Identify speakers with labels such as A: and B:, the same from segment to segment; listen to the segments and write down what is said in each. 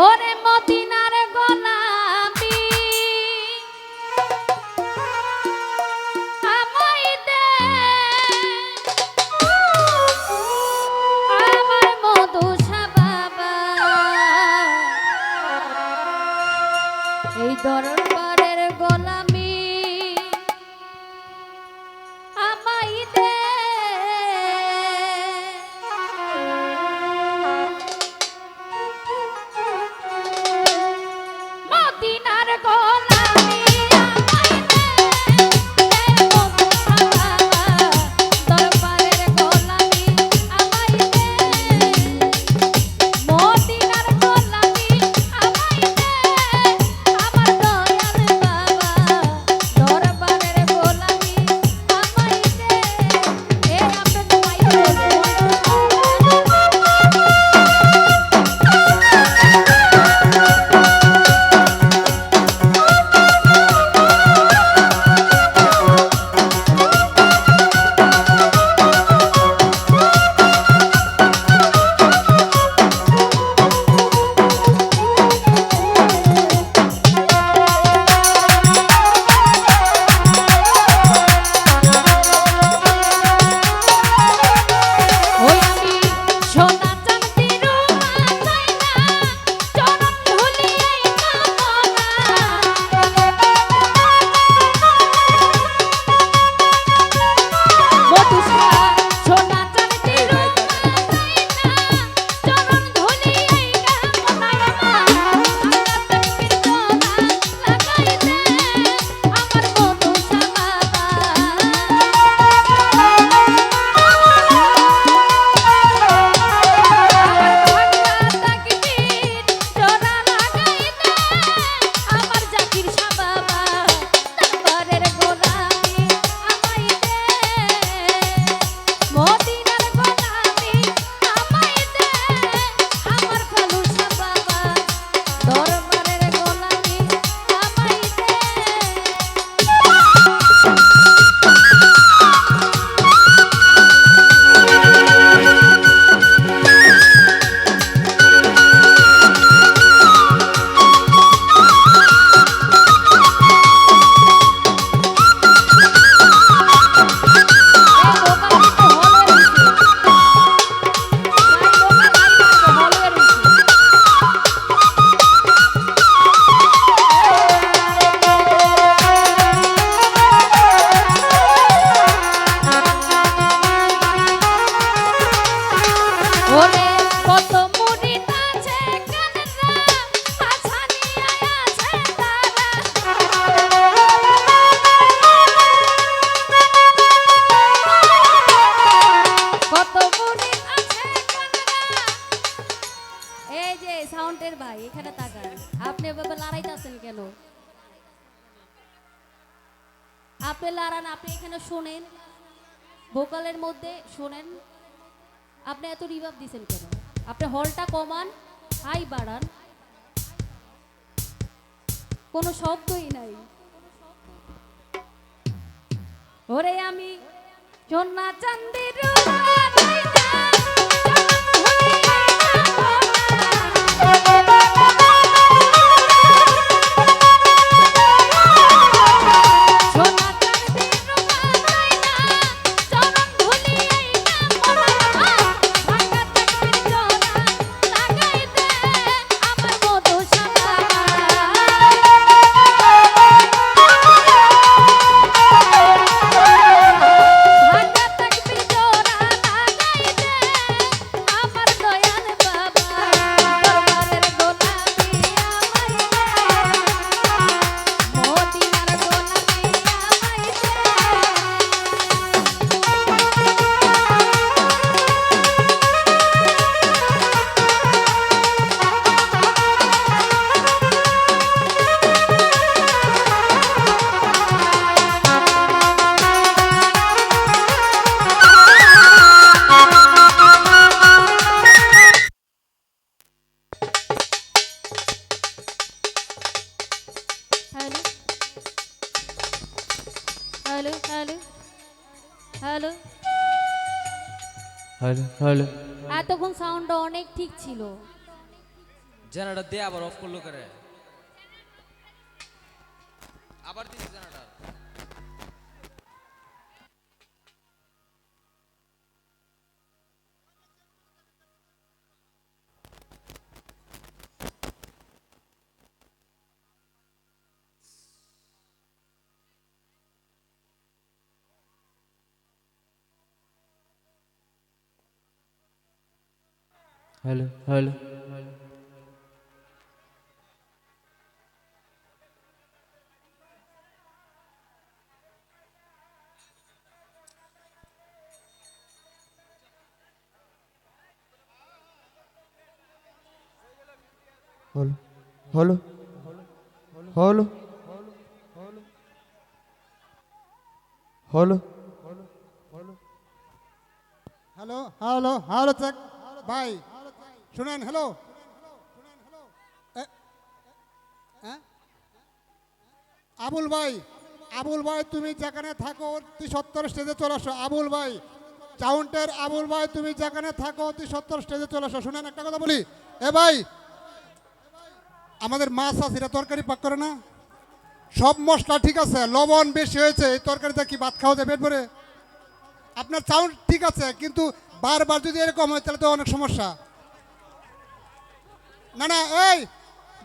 A: ওরে মদিনার গোলাপি আমায় দে। আমার মধুসা বাবা এই দরবারের গোলামি এখানে তাকান। আপনি এভাবে লড়াইতেছেন কেন? আপনি লড়ান, আপনি এখানে শোনেন। ভোকালের মধ্যে শোনেন। আপনি এত রিভাব দিছেন কেন? আপনি হলটা কমান হাই বাড়ান। কোনো শব্দই নাই। ওরে আমি সোনা চান্দির hello hello hello hello
B: hello hello
A: এতক্ষণ সাউন্ডটা অনেক ঠিক ছিল।
B: জেনারেটর দিয়ে আবার অফ করল করে। আবার দিছি জেনারেটর হ্যালো হ্যালো
C: হলো হলো হলো হলো
D: হ্যালো হ্যালো হ্যালো চেক ভাই শুনেন হ্যালো আবুল ভাই আবুল ভাই, তুমি যেখানে থাকো, অতি সত্তর স্টেজে চলে আসো। আবুল ভাই, চাউন্টের আবুল ভাই, তুমি যেখানে থাকো, অতি সত্তর স্টেজে চলে আসো। শুনেন, একটা কথা বলি। এ ভাই, আমাদের মাছ আছে এটা তরকারি পাক করে না? সব মশলা ঠিক আছে, লবণ বেশি হয়েছে, এই তরকারিতে কি ভাত খাওয়া যায় পেট ভরে? আপনার সাউন্ড ঠিক আছে, কিন্তু বারবার যদি এরকম হয়, তাহলে তো অনেক সমস্যা। না না, এই,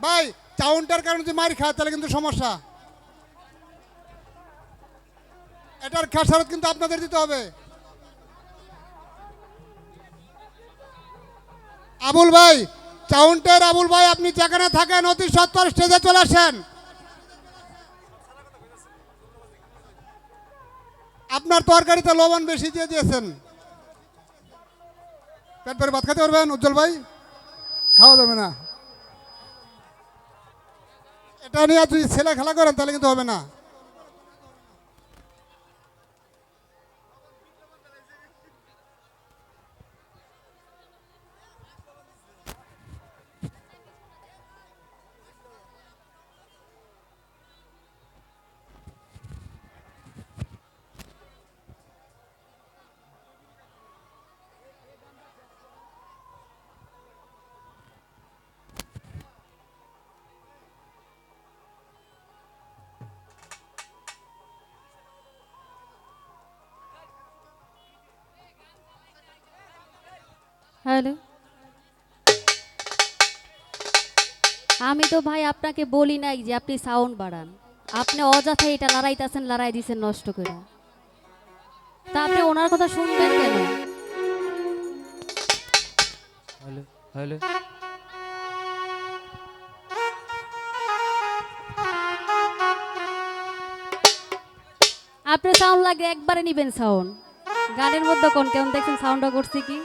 D: ভাই সাউন্ডটার কারণে যদি মার খায়, তাহলে কিন্তু সমস্যা। এটার খেসারত কিন্তু আপনাদের দিতে হবে। আবুল ভাই, চাউন্টের আবুল ভাই, আপনি যেখানে থাকেন, অতি সত্তর স্টেজে চলে আসেন। আপনার তরকারিতে লবণ বেশি দিয়ে দিয়েছেন। পেট ভরে ভাত খেতে পারবেন, উজ্জ্বল ভাই? খাওয়া যাবে না। এটা নিয়ে যদি ছেলে খেলা করেন তাহলে কিন্তু হবে না।
A: হ্যালো আমি তো ভাই আপনাকে বলি নাই যে আপনি সাউন্ড বাড়ান। আপনি অযথা এটা লড়াইতেছেন লড়াই দিছেন নষ্ট করে। তা আপনি ওনার কথা শুনবেন কেন?
B: Hello hello.
A: আপনি সাউন্ড লাগে একবারে নিবেন সাউন্ড গানের মধ্যে কোন কেমন দেখছেন? সাউন্ডটা করছে কি?